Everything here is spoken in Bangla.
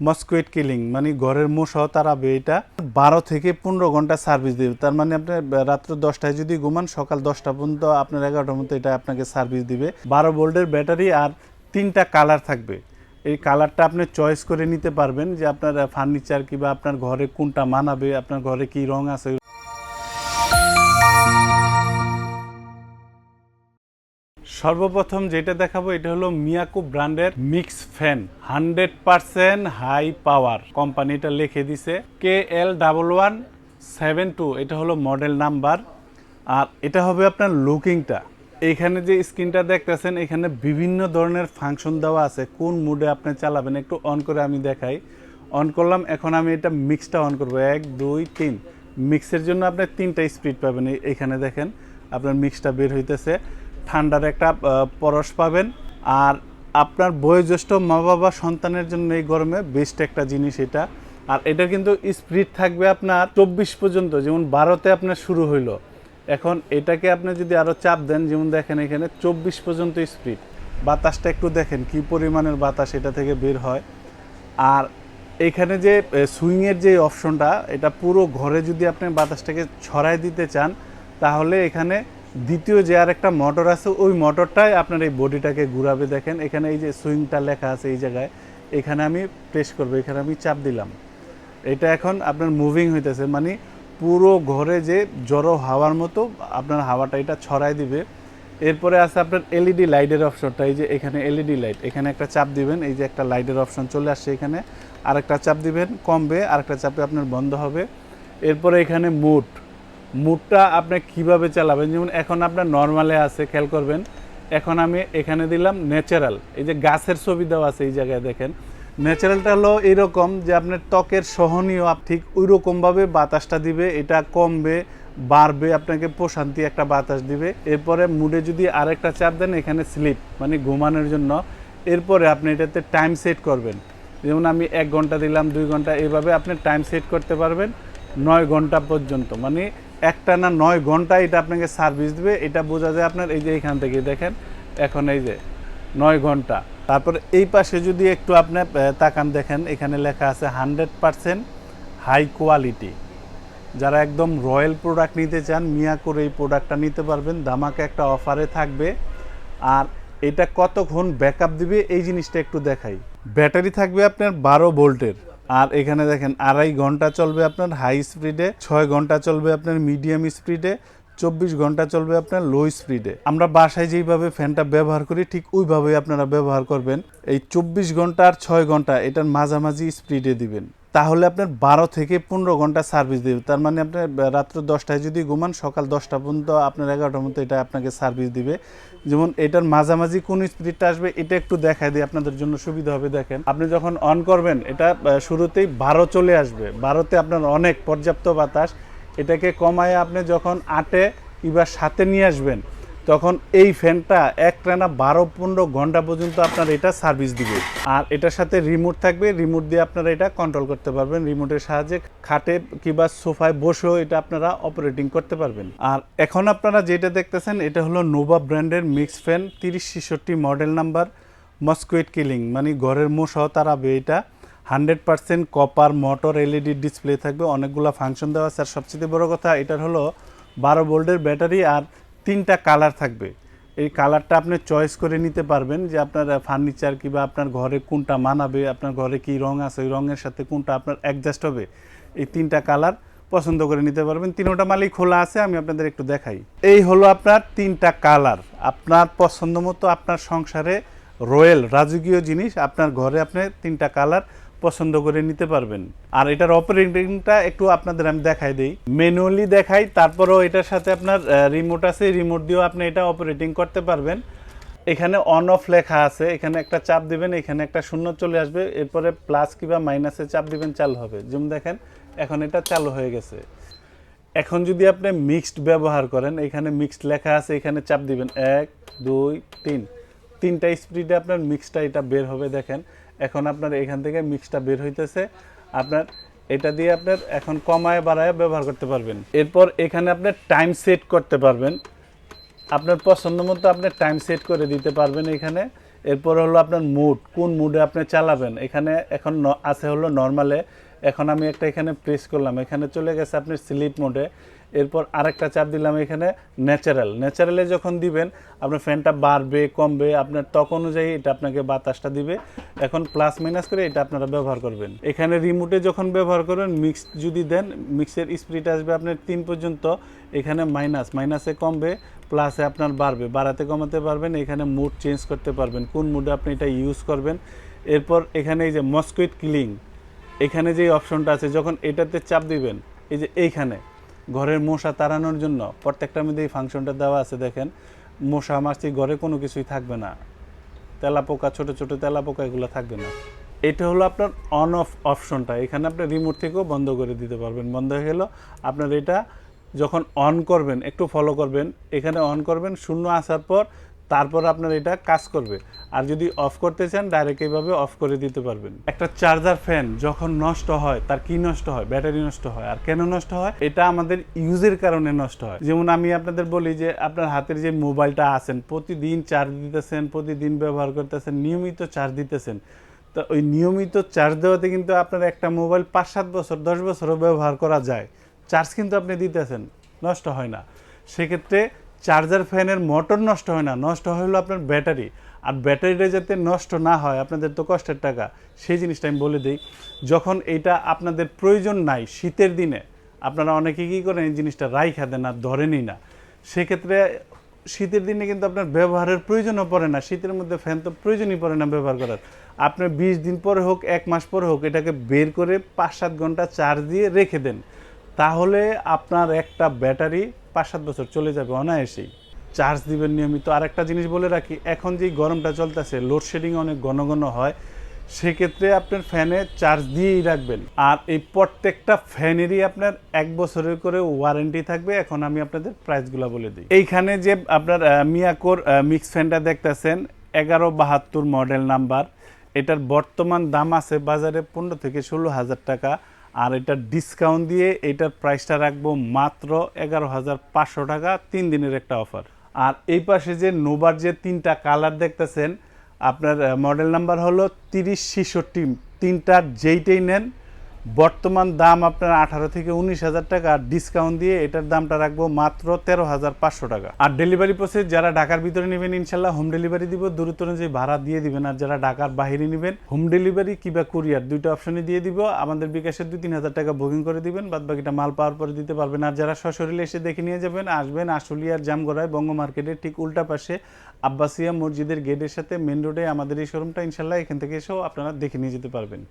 মস্কুইট কিলিং মানে ঘরের মশাও তাড়াবে এটা, বারো থেকে পনেরো ঘণ্টা সার্ভিস দেবে। তার মানে আপনি রাত্র দশটায় যদি ঘুমান, সকাল দশটা পর্যন্ত আপনার এগারোটার মতো এটা আপনাকে সার্ভিস দিবে। বারো ভোল্টের ব্যাটারি আর তিনটা কালার থাকবে। এই কালারটা আপনি চয়েস করে নিতে পারবেন যে আপনার ফার্নিচার কিংবা আপনার ঘরে কোনটা মানাবে, আপনার ঘরে কি রং আছে সর্বপ্রথম যেটা দেখাবো, এটা হলো মিয়াকো ব্র্যান্ডের mix fan, hundred percent high power. কোম্পানিটা লিখে দিছে, K L double one seven two, এটা হলো মডেল নাম্বার। আর এটা হবে আপনার লুকিংটা। এইখানে যে স্ক্রিনটা দেখতেছেন, এখানে বিভিন্ন ধরনের ফাংশন দেওয়া আছে। কোন মুডে আপনি চালাবেন, একটু অন করে আমি দেখাই। অন করলাম, এখন আমি এটা মিক্সটা অন করব। এক, দুই, তিন। মিক্সের জন্য আপনি তিনটা স্পিড পাবেন। এইখানে দেখেন, আপনার মিক্সটা বের হইতেছে। ঠান্ডার একটা পরশ পাবেন। আর আপনার বয়োজ্যেষ্ঠ মা বাবা সন্তানের জন্য এই গরমে বেস্ট একটা জিনিস এটা। আর এটা কিন্তু স্পিড থাকবে আপনার চব্বিশ পর্যন্ত, যেমন বারোতে আপনার শুরু হইল। এখন এটাকে আপনি যদি আরও চাপ দেন, যেমন দেখেন এখানে চব্বিশ পর্যন্ত স্পিড বাতাসটা একটু দেখেন কি পরিমাণের বাতাস এটা থেকে বের হয়। আর এখানে যে সুইংয়ের যে অপশনটা, এটা পুরো ঘরে যদি আপনি বাতাসটাকে ছড়াই দিতে চান, তাহলে এখানে দ্বিতীয় যে আর একটা মোটর আছে, ওই মোটরটাই আপনার এই বডিটাকে ঘুরাবে দেখেন। এখানে এই যে সুইংটা লেখা আছে এই জায়গায়, এখানে আমি প্রেস করব, এখানে আমি চাপ দিলাম। এটা এখন আপনার মুভিং হইতেছে মানে পুরো ঘরে যে জড়ো হাওয়ার মতো আপনার হাওয়াটা এটা ছড়াই দিবে। এরপরে আছে আপনার এলইডি লাইটের অপশনটা এই যে এখানে এলইডি লাইট এখানে একটা চাপ দিবেন, এই যে একটা লাইটের অপশন চলে আসছে এখানে। আরেকটা চাপ দিবেন, কমবে, আরেকটা চাপে আপনার বন্ধ হবে। এরপরে এখানে মুড মুডটা আপনি কীভাবে চালাবেন? যেমন এখন আপনার নর্মালে আছে, খেয়াল করবেন। এখন আমি এখানে দিলাম ন্যাচারাল এই যে গাছের ছবি দেওয়া আছে এই জায়গায় দেখেন। ন্যাচারালটা হলো এরকম যে আপনার ত্বকের সহনীয় ঠিক ওই রকমভাবে বাতাসটা দিবে, এটা কমবে, বাড়বে, আপনাকে প্রশান্তি একটা বাতাস দিবে। এরপরে মুডে যদি আরেকটা চাপ দেন, এখানে স্লিপ মানে ঘুমানোর জন্য। এরপরে আপনি এটাতে টাইম সেট করবেন। যেমন আমি এক ঘণ্টা দিলাম, দুই ঘণ্টা, এভাবে আপনি টাইম সেট করতে পারবেন নয় ঘণ্টা পর্যন্ত। মানে একটা না নয় ঘণ্টা এটা আপনাকে সার্ভিস দেবে। এটা বোঝা যায় আপনার এই যে এখান থেকে দেখেন, এখন এই যে নয় ঘণ্টা। তারপর এই পাশে যদি একটু আপনি তাকান দেখেন, এখানে লেখা আছে হান্ড্রেড পারসেন্ট হাই কোয়ালিটি যারা একদম রয়্যাল প্রোডাক্ট নিতে চান, মিয়া করে এই প্রোডাক্টটা নিতে পারবেন। দামাকে একটা অফারে থাকবে। আর এটা কতক্ষণ ব্যাকআপ দিবে, এই জিনিসটা একটু দেখাই। ব্যাটারি থাকবে আপনার বারো ভোল্টের। আর এখানে দেখেন আড়াই ঘণ্টা চলবে আপনার হাই স্পিডে ছয় ঘণ্টা চলবে আপনার মিডিয়াম স্পিডে চব্বিশ ঘণ্টা চলবে আপনার লো স্পিডে আমরা বাসায় যেইভাবে ফ্যানটা ব্যবহার করি, ঠিক ওইভাবেই আপনারা ব্যবহার করবেন। এই চব্বিশ ঘণ্টা আর ছয় ঘণ্টা এটার মাঝামাঝি স্পিডে দিবেন। তাহলে আপনার বারো থেকে পনেরো ঘণ্টা সার্ভিস দেবে। তার মানে আপনার রাত্র দশটায় যদি ঘুমান, সকাল দশটা পর্যন্ত আপনার এগারোটার মতো এটা আপনাকে সার্ভিস দিবে। যেমন এটার মাঝামাঝি কোন স্পিডটা আসবে, এটা একটু দেখায় দিয়ে আপনাদের জন্য সুবিধা হবে, দেখেন। আপনি যখন অন করবেন, এটা শুরুতেই বারো চলে আসবে। বারোতে আপনার অনেক পর্যাপ্ত বাতাস। এটাকে কমায় আপনি যখন আটে কিংবা সাথে নিয়ে আসবেন তখন এই ফ্যানটা এক টানা বারো, পনেরো ঘণ্টা পর্যন্ত আপনার এটা সার্ভিস দিবে। আর এটার সাথে রিমোট থাকবে রিমোট দিয়ে আপনারা এটা কন্ট্রোল করতে পারবেন। রিমোটের সাহায্যে খাটে কিংবা সোফায় বসেও এটা আপনারা অপারেটিং করতে পারবেন। আর এখন আপনারা যেটা দেখতেছেন, এটা হলো নোভা ব্র্যান্ডের মিক্স ফ্যান তিরিশ ছেষট্টি মডেল নাম্বার মস্কুইট কিলিং মানে ঘরের মশাও তাড়াবে এটা। Hundred percent copper motor LED display থাকবে। অনেকগুলো ফাংশন দেওয়া আছে। আর সবচেয়ে বড় কথা, এটার হলো বারো ভোল্টের ব্যাটারি। আর তিনটা কালার থাকবে। এই কালারটা আপনি চয়েস করে নিতে পারবেন যে আপনার ফার্নিচার কিংবা আপনার ঘরে কোনটা মানাবে, আপনার ঘরে কি রং আছে, ওই রঙের সাথে কোনটা আপনার অ্যাডজাস্ট হবে। এই তিনটা কালার পছন্দ করে নিতে পারবেন। তিনোটা মালই খোলা আছে, আমি আপনাদের একটু দেখাই। এই হলো আপনার তিনটা কালার। আপনার পছন্দ মতো আপনার সংসারে রয়েল রাজকীয় জিনিস, আপনার ঘরে আপনি তিনটা কালার পছন্দ করে নিতে পারবেন। আর এটার অপারেটিংটা একটু আপনাদের আমি দেখাই দিই। ম্যানুয়ালি দেখাই, তারপরেও এটার সাথে আপনার রিমোট আছে রিমোট দিয়েও আপনি এটা অপারেটিং করতে পারবেন। এখানে অন অফ লেখা আছে, এখানে একটা চাপ দিবেন, এখানে একটা শূন্য চলে আসবে, এরপরে প্লাস কিংবা মাইনাসে চাপ দিবেন, চালু হবে। যেমন দেখেন, এখন এটা চালু হয়ে গেছে। এখন যদি আপনি মিক্সড ব্যবহার করেন, এখানে মিক্সড লেখা আছে, এখানে চাপ দিবেন। এক, দুই, তিন। তিনটা স্পিডে আপনার মিক্সটা এটা বের হবে, দেখেন। এখন আপনার এখান থেকে মিক্সটা বের হইতেছে। আপনার এটা দিয়ে আপনার এখন কমায় বাড়ায় ব্যবহার করতে পারবেন। এরপর এখানে আপনার টাইম সেট করতে পারবেন। আপনার পছন্দ মতো আপনি টাইম সেট করে দিতে পারবেন এখানে। এরপর হলো আপনার মুড কোন মুডে আপনি চালাবেন? এখানে এখন আছে হলো নর্মালে এখন আমি একটা এখানে প্রেস করলাম। এখানে চলে গেছে আপনি স্লিপ মোডে এরপর আরেকটা চাপ দিলাম এখানে ন্যাচারাল ন্যাচারালে যখন দিবেন, আপনার ফ্যানটা বাড়বে, কমবে, আপনার ত্বক অনুযায়ী এটা আপনাকে বাতাসটা দিবে। এখন প্লাস মাইনাস করে এটা আপনারা ব্যবহার করবেন। এখানে রিমোটে যখন ব্যবহার করবেন মিক্স যদি দেন মিক্সের স্পিড আসবে আপনার তিন পর্যন্ত, এখানে মাইনাস মাইনাসে কমবে প্লাসে আপনার বাড়বে। বাড়াতে কমাতে পারবেন, এখানে মুড চেঞ্জ করতে পারবেন, কোন মুডে আপনি এটা ইউজ করবেন। এরপর এখানে এই যে মস্কুইট কিলিং এখানে যে অপশনটা আছে, যখন এটাতে চাপ দিবেন, এই যে এইখানে ঘরের মশা তাড়ানোর জন্য প্রত্যেকটার মধ্যে এই ফাংশনটা দেওয়া আছে, দেখেন। মশা মাছি ঘরে কোনো কিছুই থাকবে না। তেলাপোকা, ছোট ছোট তেলাপোকা, এগুলো থাকবে না। এটা হলো আপনার অন অফ অপশনটা এখানে আপনি রিমোট থেকেও বন্ধ করে দিতে পারবেন। বন্ধ হয়ে গেল, আপনার এটা যখন অন করবেন, একটু ফলো করবেন, এখানে অন করবেন, শূন্য আসার পর তারপর আপনার এটা কাজ করবে। আর যদি অফ করতে চান ডাইরেক্ট এইভাবে অফ করে দিতে পারবেন। একটা চার্জার ফ্যান যখন নষ্ট হয়, তার কি নষ্ট হয়? ব্যাটারি নষ্ট হয়। আর কেন নষ্ট হয়? এটা আমাদের ইউজের কারণে নষ্ট হয়। যেমন আমি আপনাদের বলি যে, আপনার হাতের যে মোবাইলটা আছেন, প্রতিদিন চার্জ দিতেছেন, প্রতিদিন ব্যবহার করতেছেন, নিয়মিত চার্জ দিতেছেন। তো ওই নিয়মিত চার্জ দেওয়াতে কিন্তু আপনার একটা মোবাইল পাঁচ সাত বছর, দশ বছরও ব্যবহার করা যায়। চার্জ কিন্তু আপনি দিতেছেন, নষ্ট হয় না। সেক্ষেত্রে চার্জার ফ্যানের মোটর নষ্ট হয় না, নষ্ট হলো আপনার ব্যাটারি। আর ব্যাটারিটা যাতে নষ্ট না হয়, আপনাদের তো কষ্টের টাকা, সেই জিনিসটা আমি বলে দিই, যখন এটা আপনাদের প্রয়োজন নাই শীতের দিনে, আপনারা অনেকে কী করেন, এই জিনিসটা রাইখা দেন আর ধরেনই না। সেক্ষেত্রে শীতের দিনে কিন্তু আপনার ব্যবহারের প্রয়োজনও পড়ে না, শীতের মধ্যে ফ্যান তো প্রয়োজনই পড়ে না ব্যবহার করার। আপনার বিশ দিন পরে হোক, এক মাস পরে হোক, এটাকে বের করে পাঁচ সাত ঘণ্টা চার্জ দিয়ে রেখে দেন। তাহলে আপনার একটা ব্যাটারি পাঁচ সাত বছর চলে যাবে অনায়াসেই। চার্জ দিবেন নিয়মিত। আর একটা জিনিস বলে রাখি, এখন যে গরমটা চলতেছে লোডশেডিং অনেক ঘন ঘন হয়, সেক্ষেত্রে আপনার ফ্যানে চার্জ দিয়েই রাখবেন। আর এই প্রত্যেকটা ফ্যানেরই আপনার এক বছরের করে ওয়ারেন্টি থাকবে। এখন আমি আপনাদের প্রাইসগুলো বলে দিই। এইখানে যে আপনার মিয়াকোর মিক্স ফ্যানটা দেখতেছেন, এগারো বাহাত্তর মডেল নাম্বার এটার বর্তমান দাম আছে বাজারে পনেরো থেকে ষোলো হাজার টাকা। আর এটা ডিসকাউন্ট দিয়ে এটার প্রাইসটা রাখব মাত্র এগারো হাজার পাঁচশো টাকা, তিন দিনের একটা অফার আর এই পাশে যে নোবার যে তিনটা কালার দেখতেছেন, আপনার মডেল নাম্বার হলো তিরিশ ছেষট্টি তিনটার যেইটাই নেন বর্তমান দাম আপনার আঠারো থেকে উনিশ হাজার টাকা, আর ডিসকাউন্ট দিয়ে এটার দামটা রাখব মাত্র তেরো হাজার পাঁচশো টাকা। আর ডেলিভারি প্রসেস যারা ঢাকার ভিতরে নেবেন, ইনশাল্লাহ হোম ডেলিভারি দিব, দূরত্ব অনুযায়ী ভাড়া দিয়ে দিবেন। আর যারা ঢাকার বাহিরে নেবেন হোম ডেলিভারি কিংবা কুরিয়ার দুইটা অপশনই দিয়ে দিব। আমাদের বিকাশের দুই তিন হাজার টাকা বুকিং করে দিবেন বাদ বাকিটা মাল পাওয়ার পরে দিতে পারবেন। আর যারা সশরীরে এসে দেখে নিয়ে যাবেন, আসবেন আশুলিয়ার জামগড়ায় বঙ্গ মার্কেটের ঠিক উল্টা পাশে আব্বাসিয়া মসজিদের গেটের সাথে মেন রোডে আমাদের এই শোরুমটা ইনশাল্লাহ এখান থেকে এসেও আপনারা দেখে নিয়ে যেতে পারবেন।